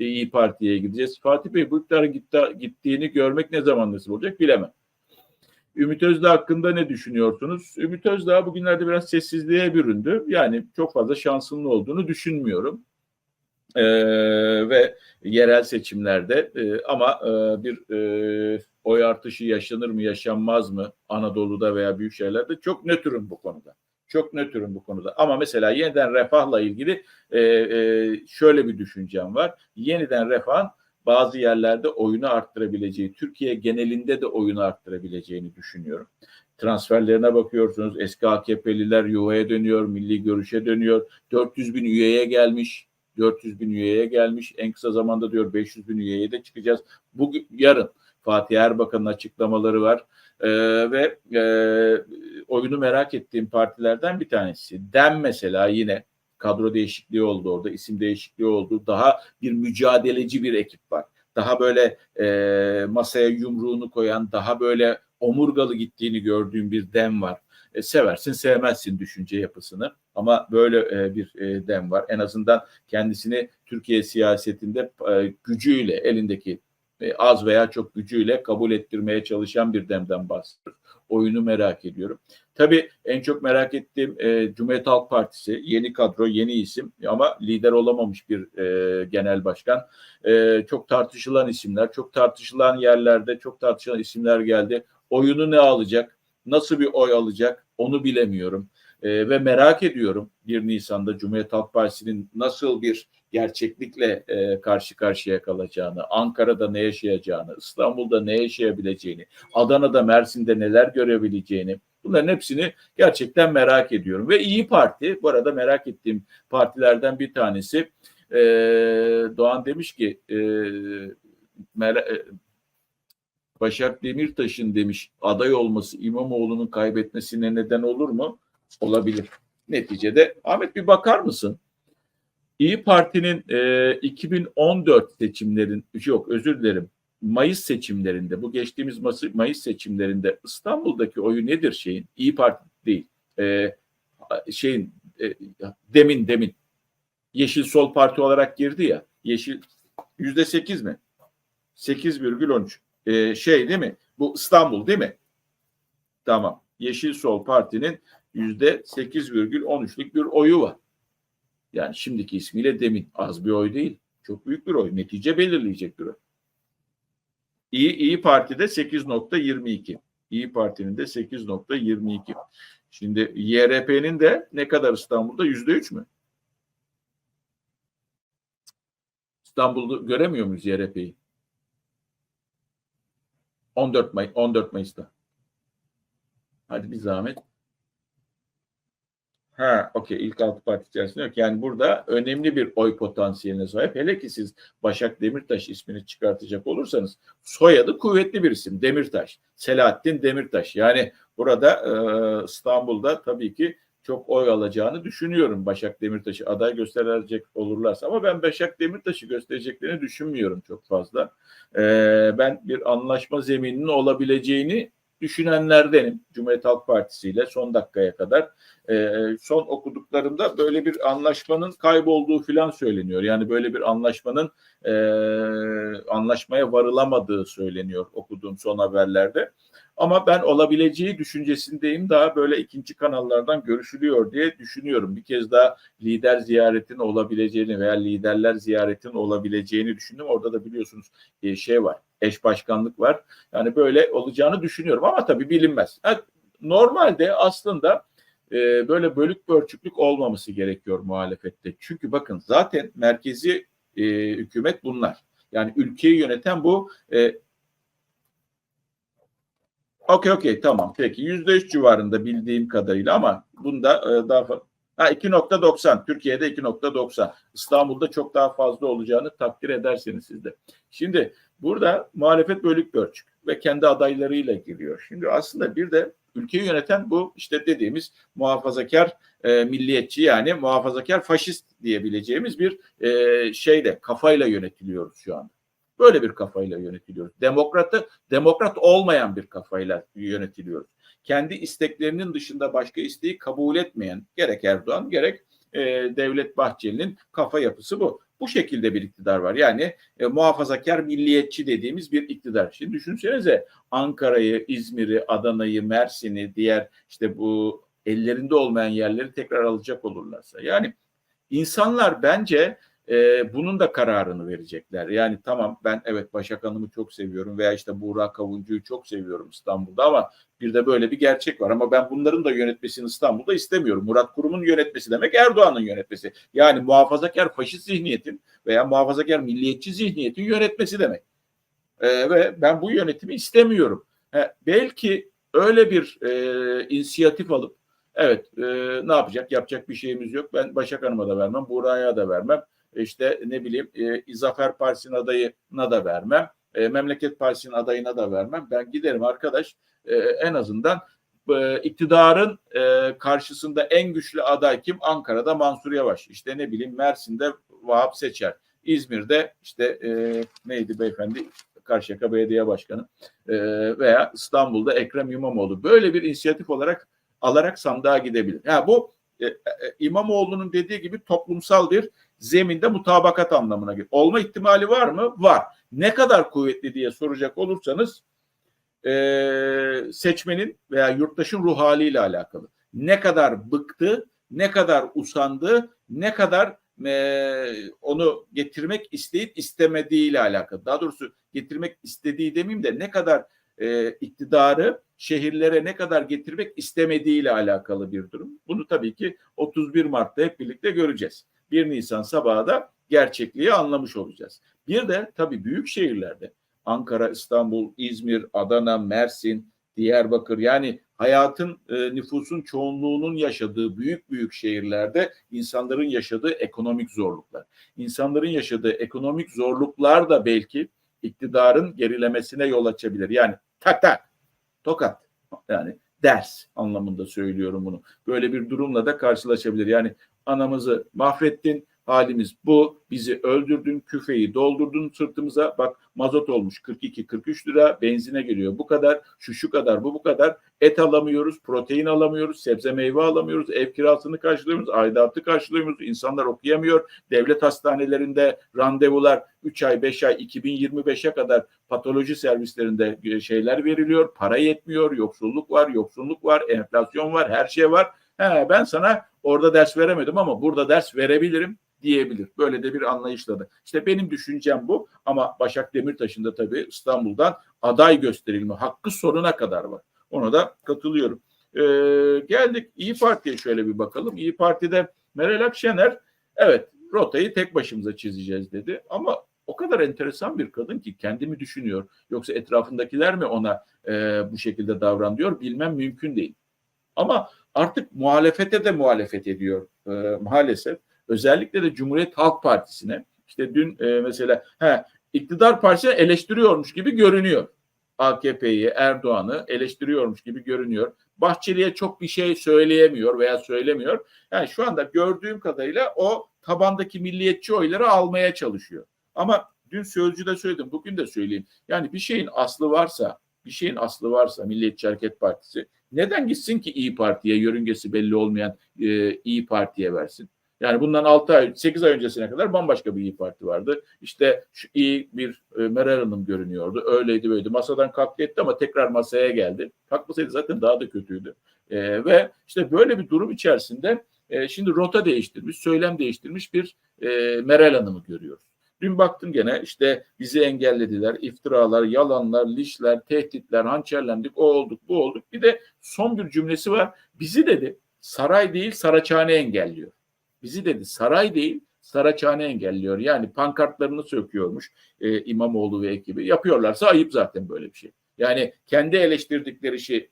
e, İyi Parti'ye gideceğiz. Fatih Bey bu iktidara gitti, gittiğini görmek ne zaman nasıl olacak bilemem. Ümit Özdağ hakkında ne düşünüyorsunuz? Ümit Özdağ bugünlerde biraz sessizliğe büründü. Yani çok fazla şansının olduğunu düşünmüyorum. Ee, ve yerel seçimlerde e, ama e, bir e, oy artışı yaşanır mı yaşanmaz mı Anadolu'da veya büyük şehirlerde çok nötrüm bu konuda. Çok nötrüm bu konuda. Ama mesela yeniden refahla ilgili e, e, şöyle bir düşüncem var. Yeniden refahın bazı yerlerde oyunu arttırabileceği, Türkiye genelinde de oyunu arttırabileceğini düşünüyorum. Transferlerine bakıyorsunuz. Eski AKP'liler yuvaya dönüyor, milli görüşe dönüyor. 400 bin üyeye gelmiş. 400 bin üyeye gelmiş. En kısa zamanda diyor 500 bin üyeye de çıkacağız. Bugün yarın Fatih Erbakan'ın açıklamaları var. Ee, ve e, oyunu merak ettiğim partilerden bir tanesi. DEM mesela yine kadro değişikliği oldu orada, isim değişikliği oldu. Daha bir mücadeleci bir ekip var. Daha böyle e, masaya yumruğunu koyan, daha böyle omurgalı gittiğini gördüğüm bir dem var. E, seversin sevmezsin düşünce yapısını ama böyle e, bir e, dem var. En azından kendisini Türkiye siyasetinde e, gücüyle elindeki az veya çok gücüyle kabul ettirmeye çalışan bir demden bahsediyoruz. Oyunu merak ediyorum. Tabii en çok merak ettiğim e, Cumhuriyet Halk Partisi yeni kadro, yeni isim ama lider olamamış bir e, genel başkan. E, çok tartışılan isimler, çok tartışılan yerlerde çok tartışılan isimler geldi. Oyunu ne alacak? Nasıl bir oy alacak? Onu bilemiyorum. E, ve merak ediyorum 1 Nisan'da Cumhuriyet Halk Partisi'nin nasıl bir gerçeklikle e, karşı karşıya kalacağını, Ankara'da ne yaşayacağını, İstanbul'da ne yaşayabileceğini, Adana'da, Mersin'de neler görebileceğini bunların hepsini gerçekten merak ediyorum. Ve İyi Parti, bu arada merak ettiğim partilerden bir tanesi e, Doğan demiş ki e, mer- Başak Demirtaş'ın demiş aday olması İmamoğlu'nun kaybetmesine neden olur mu? Olabilir. Neticede Ahmet bir bakar mısın? İyi Parti'nin e, 2014 seçimlerin yok özür dilerim Mayıs seçimlerinde bu geçtiğimiz Mayıs seçimlerinde İstanbul'daki oyu nedir şeyin? İyi Parti değil. E, şeyin e, demin demin Yeşil Sol Parti olarak girdi ya. Yeşil yüzde sekiz mi? 8,13. E, şey değil mi? Bu İstanbul değil mi? Tamam. Yeşil Sol Parti'nin yüzde 8,13'lük bir oyu var. Yani şimdiki ismiyle demin az bir oy değil. Çok büyük bir oy. Netice belirleyecek bir oy. İyi, İyi Parti'de 8.22. İyi Parti'nin de 8.22. Şimdi YRP'nin de ne kadar İstanbul'da? Yüzde üç mü? İstanbul'da göremiyor muyuz YRP'yi? 14 May 14 Mayıs'ta. Hadi bir zahmet. Ha, okey. İlk altı parti içerisinde yok. Yani burada önemli bir oy potansiyeline sahip. Hele ki siz Başak Demirtaş ismini çıkartacak olursanız soyadı kuvvetli bir isim. Demirtaş. Selahattin Demirtaş. Yani burada e, İstanbul'da tabii ki çok oy alacağını düşünüyorum Başak Demirtaş'ı aday gösterecek olurlarsa. Ama ben Başak Demirtaş'ı göstereceklerini düşünmüyorum çok fazla. E, ben bir anlaşma zemininin olabileceğini düşünenlerdenim Cumhuriyet Halk Partisi ile son dakikaya kadar. E, son okuduklarımda böyle bir anlaşmanın kaybolduğu filan söyleniyor. Yani böyle bir anlaşmanın e, anlaşmaya varılamadığı söyleniyor okuduğum son haberlerde. Ama ben olabileceği düşüncesindeyim. Daha böyle ikinci kanallardan görüşülüyor diye düşünüyorum. Bir kez daha lider ziyaretin olabileceğini veya liderler ziyaretin olabileceğini düşündüm. Orada da biliyorsunuz e, şey var, eş başkanlık var. Yani böyle olacağını düşünüyorum ama tabii bilinmez. Normalde aslında e, böyle bölük pörçüklük olmaması gerekiyor muhalefette. Çünkü bakın zaten merkezi e, hükümet bunlar. Yani ülkeyi yöneten bu e, Okey okey tamam peki yüzde üç civarında bildiğim kadarıyla ama bunda e, daha. Ha 2.90 Türkiye'de 2.90 İstanbul'da çok daha fazla olacağını takdir ederseniz siz de. Şimdi burada muhalefet bölük pörçük ve kendi adaylarıyla giriyor. Şimdi aslında bir de ülkeyi yöneten bu işte dediğimiz muhafazakar e, milliyetçi yani muhafazakar faşist diyebileceğimiz bir e, şeyle kafayla yönetiliyoruz şu anda. Böyle bir kafayla yönetiliyoruz. Demokratı demokrat olmayan bir kafayla yönetiliyoruz. Kendi isteklerinin dışında başka isteği kabul etmeyen gerek Erdoğan gerek e, Devlet Bahçeli'nin kafa yapısı bu. Bu şekilde bir iktidar var. Yani e, muhafazakar milliyetçi dediğimiz bir iktidar. Şimdi düşünsenize Ankara'yı, İzmir'i, Adana'yı, Mersin'i, diğer işte bu ellerinde olmayan yerleri tekrar alacak olurlarsa. Yani insanlar bence e, bunun da kararını verecekler. Yani tamam ben evet Başak Hanım'ı çok seviyorum veya işte Buğra Kavuncu'yu çok seviyorum İstanbul'da ama bir de böyle bir gerçek var. Ama ben bunların da yönetmesini İstanbul'da istemiyorum. Murat Kurum'un yönetmesi demek Erdoğan'ın yönetmesi. Yani muhafazakar faşist zihniyetin veya muhafazakar milliyetçi zihniyetin yönetmesi demek. E, ve ben bu yönetimi istemiyorum. He, belki öyle bir e, inisiyatif alıp evet e, ne yapacak? Yapacak bir şeyimiz yok. Ben Başak Hanım'a da vermem, Buğra'ya da vermem işte ne bileyim e, Zafer Partisi'nin adayına da vermem. E, Memleket Partisi'nin adayına da vermem. Ben giderim arkadaş e, en azından e, iktidarın e, karşısında en güçlü aday kim? Ankara'da Mansur Yavaş. İşte ne bileyim Mersin'de Vahap Seçer. İzmir'de işte e, neydi beyefendi? Karşıyaka Belediye Başkanı e, veya İstanbul'da Ekrem İmamoğlu. Böyle bir inisiyatif olarak alarak sandığa gidebilir. Ya yani bu e, e, İmamoğlu'nun dediği gibi toplumsal bir zeminde mutabakat anlamına gelir. Olma ihtimali var mı? Var. Ne kadar kuvvetli diye soracak olursanız e, seçmenin veya yurttaşın ruh haliyle alakalı. Ne kadar bıktı, ne kadar usandı, ne kadar e, onu getirmek isteyip istemediğiyle alakalı. Daha doğrusu getirmek istediği demeyeyim de ne kadar e, iktidarı şehirlere ne kadar getirmek istemediğiyle alakalı bir durum. Bunu tabii ki 31 Mart'ta hep birlikte göreceğiz. 1 Nisan sabahı da gerçekliği anlamış olacağız. Bir de tabii büyük şehirlerde Ankara, İstanbul, İzmir, Adana, Mersin, Diyarbakır yani hayatın e, nüfusun çoğunluğunun yaşadığı büyük büyük şehirlerde insanların yaşadığı ekonomik zorluklar. İnsanların yaşadığı ekonomik zorluklar da belki iktidarın gerilemesine yol açabilir. Yani tak tak tokat yani ders anlamında söylüyorum bunu. Böyle bir durumla da karşılaşabilir. Yani anamızı mahvettin, halimiz bu. Bizi öldürdün, küfeyi doldurdun sırtımıza. Bak mazot olmuş 42-43 lira, benzine geliyor bu kadar, şu şu kadar, bu bu kadar. Et alamıyoruz, protein alamıyoruz, sebze meyve alamıyoruz, ev kirasını karşılamıyoruz, aidatı karşılamıyoruz. İnsanlar okuyamıyor. Devlet hastanelerinde randevular 3 ay, 5 ay, 2025'e kadar patoloji servislerinde şeyler veriliyor. Para yetmiyor, yoksulluk var, yoksulluk var, enflasyon var, her şey var. He, ben sana orada ders veremedim ama burada ders verebilirim diyebilir. Böyle de bir anlayışla da. İşte benim düşüncem bu ama Başak Demirtaş'ın da tabii İstanbul'dan aday gösterilme hakkı sonuna kadar var. Ona da katılıyorum. Ee, geldik İyi Parti'ye şöyle bir bakalım. İyi Parti'de Meral Akşener evet rotayı tek başımıza çizeceğiz dedi ama o kadar enteresan bir kadın ki kendimi düşünüyor. Yoksa etrafındakiler mi ona e, bu şekilde davran diyor bilmem mümkün değil. Ama artık muhalefete de muhalefet ediyor e, maalesef. Özellikle de Cumhuriyet Halk Partisi'ne işte dün e, mesela he, iktidar partisini eleştiriyormuş gibi görünüyor. AKP'yi, Erdoğan'ı eleştiriyormuş gibi görünüyor. Bahçeli'ye çok bir şey söyleyemiyor veya söylemiyor. Yani şu anda gördüğüm kadarıyla o tabandaki milliyetçi oyları almaya çalışıyor. Ama dün Sözcü'de söyledim, bugün de söyleyeyim. Yani bir şeyin aslı varsa, bir şeyin aslı varsa Milliyetçi Hareket Partisi neden gitsin ki İyi Parti'ye yörüngesi belli olmayan e, İyi Parti'ye versin? Yani bundan 6 ay, 8 ay öncesine kadar bambaşka bir İyi Parti vardı. İşte şu iyi bir e, Meral Hanım görünüyordu. Öyleydi böyleydi. Masadan kalktı etti ama tekrar masaya geldi. Kalkmasaydı zaten daha da kötüydü. E, ve işte böyle bir durum içerisinde e, şimdi rota değiştirmiş, söylem değiştirmiş bir e, Meral Hanım'ı görüyoruz. Dün baktım gene işte bizi engellediler, iftiralar, yalanlar, lişler, tehditler, hançerlendik, o olduk, bu olduk. Bir de son bir cümlesi var. Bizi dedi saray değil Saraçhane engelliyor. Bizi dedi saray değil Saraçhane engelliyor. Yani pankartlarını söküyormuş e, İmamoğlu ve ekibi. Yapıyorlarsa ayıp zaten böyle bir şey. Yani kendi eleştirdikleri şey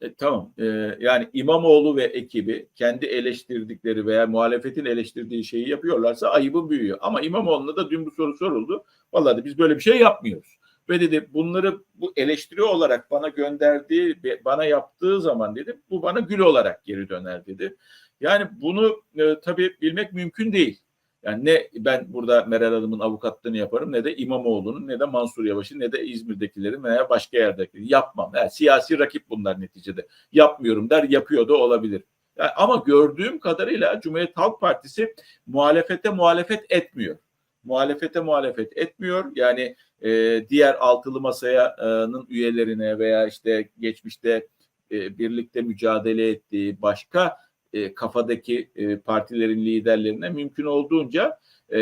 e, tamam. E, yani İmamoğlu ve ekibi kendi eleştirdikleri veya muhalefetin eleştirdiği şeyi yapıyorlarsa ayıbı büyüyor. Ama İmamoğlu'na da dün bu soru soruldu. Vallahi biz böyle bir şey yapmıyoruz. Ve dedi bunları bu eleştiri olarak bana gönderdiği, bana yaptığı zaman dedi bu bana gül olarak geri döner dedi. Yani bunu e, tabii bilmek mümkün değil. Yani ne ben burada Meral Hanım'ın avukatlığını yaparım ne de İmamoğlu'nun ne de Mansur Yavaş'ın ne de İzmir'dekilerin veya başka yerdekilerin yapmam. Yani siyasi rakip bunlar neticede. Yapmıyorum der yapıyor da olabilir. Yani ama gördüğüm kadarıyla Cumhuriyet Halk Partisi muhalefete muhalefet etmiyor. Muhalefete muhalefet etmiyor. Yani e, diğer altılı masayanın üyelerine veya işte geçmişte e, birlikte mücadele ettiği başka e, kafadaki e, partilerin liderlerine mümkün olduğunca e,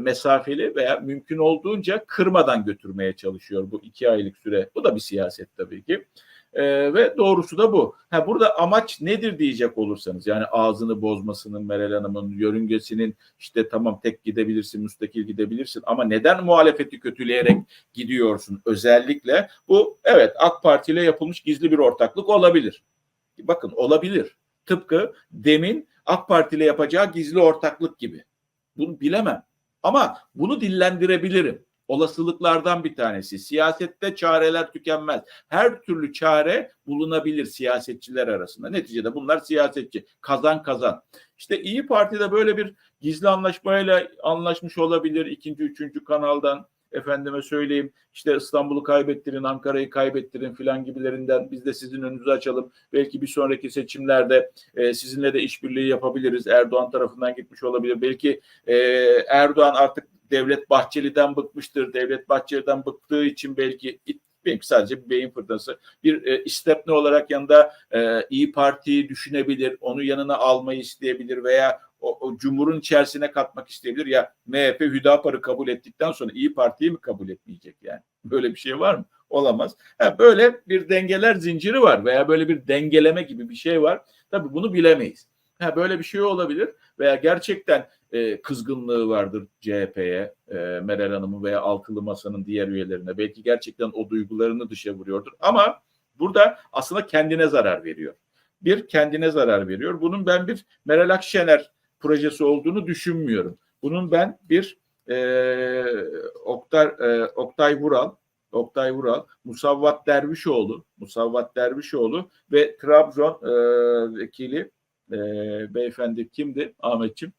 mesafeli veya mümkün olduğunca kırmadan götürmeye çalışıyor bu iki aylık süre. Bu da bir siyaset tabii ki. E, ve doğrusu da bu. Ha, burada amaç nedir diyecek olursanız yani ağzını bozmasının Meral Hanım'ın yörüngesinin işte tamam tek gidebilirsin müstakil gidebilirsin ama neden muhalefeti kötüleyerek gidiyorsun özellikle bu evet AK Parti ile yapılmış gizli bir ortaklık olabilir. Bakın olabilir. Tıpkı demin AK Parti ile yapacağı gizli ortaklık gibi. Bunu bilemem. Ama bunu dillendirebilirim. Olasılıklardan bir tanesi. Siyasette çareler tükenmez. Her türlü çare bulunabilir siyasetçiler arasında. Neticede bunlar siyasetçi. Kazan kazan. İşte İyi Parti'de böyle bir gizli anlaşmayla anlaşmış olabilir. ikinci, üçüncü kanaldan efendime söyleyeyim işte İstanbul'u kaybettirin, Ankara'yı kaybettirin filan gibilerinden biz de sizin önünüzü açalım. Belki bir sonraki seçimlerde e, sizinle de işbirliği yapabiliriz. Erdoğan tarafından gitmiş olabilir. Belki e, Erdoğan artık Devlet Bahçeli'den bıkmıştır. Devlet Bahçeli'den bıktığı için belki benimki sadece bir beyin fırtınası. Bir e, istepne olarak yanında e, İyi Parti'yi düşünebilir, onu yanına almayı isteyebilir veya o, o cumhurun içerisine katmak isteyebilir. Ya MHP Hüdapar'ı kabul ettikten sonra İyi Parti'yi mi kabul etmeyecek yani? Böyle bir şey var mı? Olamaz. Ha, böyle bir dengeler zinciri var veya böyle bir dengeleme gibi bir şey var. Tabii bunu bilemeyiz. Ha, böyle bir şey olabilir veya gerçekten e, kızgınlığı vardır CHP'ye, e, Meral Hanım'ın veya Altılı Masa'nın diğer üyelerine. Belki gerçekten o duygularını dışa vuruyordur. Ama burada aslında kendine zarar veriyor. Bir, kendine zarar veriyor. Bunun ben bir Meral Akşener projesi olduğunu düşünmüyorum. Bunun ben bir e, Oktay, e, Oktay Vural, Oktay Vural, Musavvat Dervişoğlu, Musavvat Dervişoğlu ve Trabzon e, vekili e, beyefendi kimdi Ahmetçim?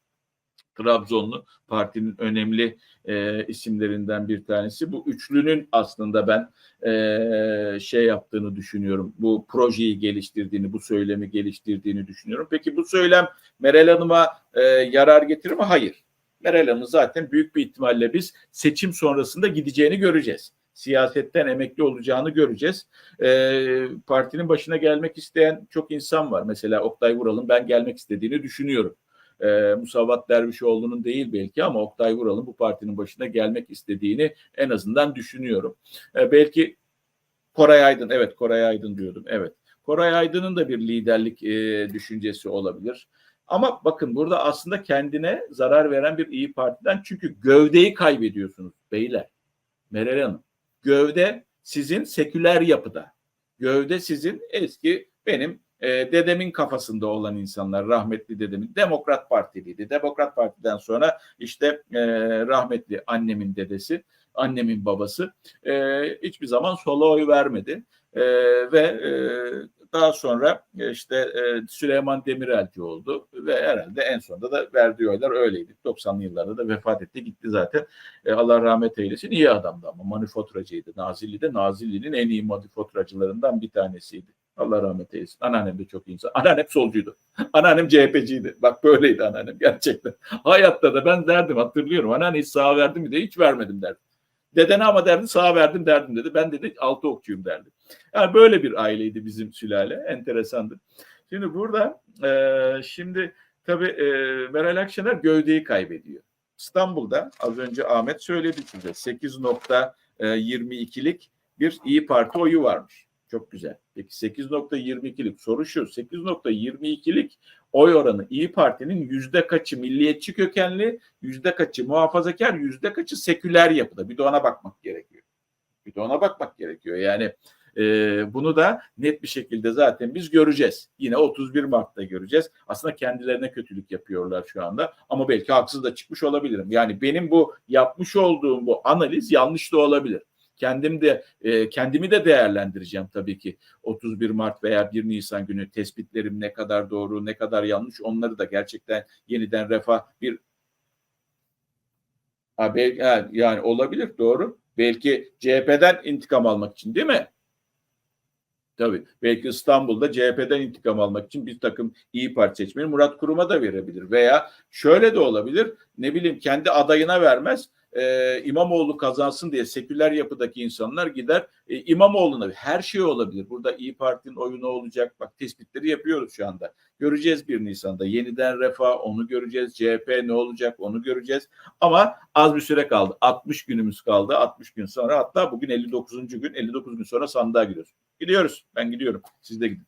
Trabzonlu partinin önemli e, isimlerinden bir tanesi. Bu üçlünün aslında ben e, şey yaptığını düşünüyorum. Bu projeyi geliştirdiğini, bu söylemi geliştirdiğini düşünüyorum. Peki bu söylem Meral Hanım'a e, yarar getirir mi? Hayır. Meral Hanım zaten büyük bir ihtimalle biz seçim sonrasında gideceğini göreceğiz siyasetten emekli olacağını göreceğiz. E, partinin başına gelmek isteyen çok insan var. Mesela Oktay Vural'ın ben gelmek istediğini düşünüyorum. E, Musavat Dervişoğlu'nun değil belki ama Oktay Vural'ın bu partinin başına gelmek istediğini en azından düşünüyorum. E, belki Koray Aydın, evet Koray Aydın diyordum, evet. Koray Aydın'ın da bir liderlik e, düşüncesi olabilir. Ama bakın burada aslında kendine zarar veren bir iyi Parti'den çünkü gövdeyi kaybediyorsunuz beyler. Meral Hanım Gövde sizin seküler yapıda. Gövde sizin eski benim e, dedemin kafasında olan insanlar rahmetli dedemin Demokrat Partiliydi. Demokrat Parti'den sonra işte e, rahmetli annemin dedesi, annemin babası e, hiçbir zaman sola oy vermedi. E, ve e, daha sonra e, işte e, Süleyman Demirelci oldu ve herhalde en sonunda da verdiği oylar öyleydi. 90'lı yıllarda da vefat etti gitti zaten. E, Allah rahmet eylesin. İyi adamdı ama manifaturacıydı. Nazilli'de Nazilli'nin en iyi manifaturacılarından bir tanesiydi. Allah rahmet eylesin. Anneannem de çok insan. Anneannem solcuydu. Anneannem CHP'ciydi. Bak böyleydi anneannem gerçekten. Hayatta da ben derdim hatırlıyorum. Anneanneyi sağ verdim mi de hiç vermedim derdim. Dedene ama derdi sağa verdim derdim dedi. Ben dedi altı okçuyum derdi. Yani böyle bir aileydi bizim sülale. Enteresandı. Şimdi burada e, şimdi tabii e, Meral Akşener gövdeyi kaybediyor. İstanbul'da az önce Ahmet söyledi size 8.22'lik bir İyi Parti oyu varmış. Çok güzel. Peki 8.22'lik soru şu. 8.22'lik oy oranı İyi Parti'nin yüzde kaçı milliyetçi kökenli, yüzde kaçı muhafazakar, yüzde kaçı seküler yapıda. Bir de ona bakmak gerekiyor. Bir de ona bakmak gerekiyor. Yani e, bunu da net bir şekilde zaten biz göreceğiz. Yine 31 Mart'ta göreceğiz. Aslında kendilerine kötülük yapıyorlar şu anda. Ama belki haksız da çıkmış olabilirim. Yani benim bu yapmış olduğum bu analiz yanlış da olabilir kendim de e, kendimi de değerlendireceğim tabii ki 31 Mart veya 1 Nisan günü tespitlerim ne kadar doğru ne kadar yanlış onları da gerçekten yeniden refah bir ha, belki, yani olabilir doğru belki CHP'den intikam almak için değil mi? Tabii. Belki İstanbul'da CHP'den intikam almak için bir takım iyi Parti seçmeni Murat Kurum'a da verebilir. Veya şöyle de olabilir. Ne bileyim kendi adayına vermez. E, İmamoğlu kazansın diye seküler yapıdaki insanlar gider e, İmamoğlu'na her şey olabilir. Burada İyi Parti'nin oyunu olacak. Bak tespitleri yapıyoruz şu anda. Göreceğiz 1 Nisan'da. Yeniden refah onu göreceğiz. CHP ne olacak onu göreceğiz. Ama az bir süre kaldı. 60 günümüz kaldı. 60 gün sonra hatta bugün 59. gün. 59 gün sonra sandığa gidiyoruz. Gidiyoruz. Ben gidiyorum. Siz de gidin.